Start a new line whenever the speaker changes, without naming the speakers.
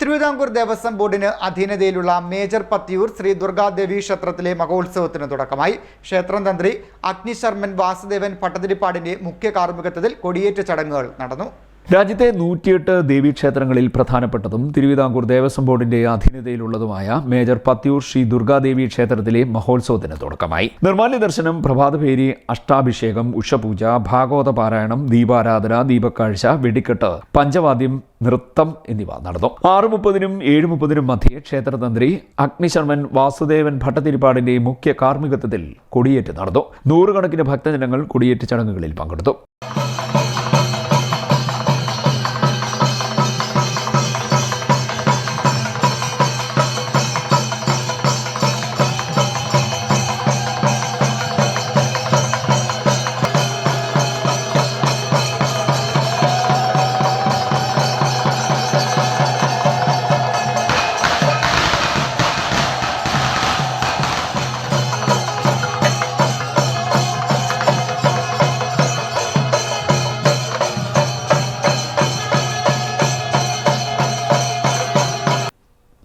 തിരുവിതാംകൂർ ദേവസ്വം ബോർഡിന് അധീനതയിലുള്ള മേജർ പത്തിയൂർ ശ്രീ ദുർഗാദേവി ക്ഷേത്രത്തിലെ മഹോത്സവത്തിന് തുടക്കമായി. ക്ഷേത്രം തന്ത്രി അഗ്നിശർമ്മൻ വാസുദേവൻ ഭട്ടതിരിപ്പാടിന്റെ മുഖ്യ കാർമ്മികത്വത്തിൽ കൊടിയേറ്റ ചടങ്ങുകൾ നടന്നു.
രാജ്യത്തെ നൂറ്റിയെട്ട് ദേവീക്ഷേത്രങ്ങളിൽ പ്രധാനപ്പെട്ടതും തിരുവിതാംകൂർ ദേവസ്വം ബോർഡിന്റെ അധീനതയിലുള്ളതുമായ മേജർ പത്യൂർ ശ്രീ ദുർഗാദേവി ക്ഷേത്രത്തിലെ മഹോത്സവത്തിന് തുടക്കമായി. നിർമാല്യ ദർശനം പ്രഭാതപേരി അഷ്ടാഭിഷേകം ഉഷപൂജ ഭാഗവത പാരായണം ദീപാരാധന ദീപക്കാഴ്ച വെടിക്കെട്ട് പഞ്ചവാദ്യം നൃത്തം എന്നിവ നടന്നു. ആറ് മുപ്പതിനും ഏഴ് മുപ്പതിനും മധ്യേ ക്ഷേത്രതന്ത്രി അഗ്നിശർമ്മൻ വാസുദേവൻ ഭട്ടതിരിപ്പാടിന്റെ മുഖ്യ കാർമ്മികത്വത്തിൽ കൊടിയേറ്റ് നടന്നു. നൂറുകണക്കിന് ഭക്തജനങ്ങൾ കൊടിയേറ്റ് ചടങ്ങുകളിൽ പങ്കെടുത്തു.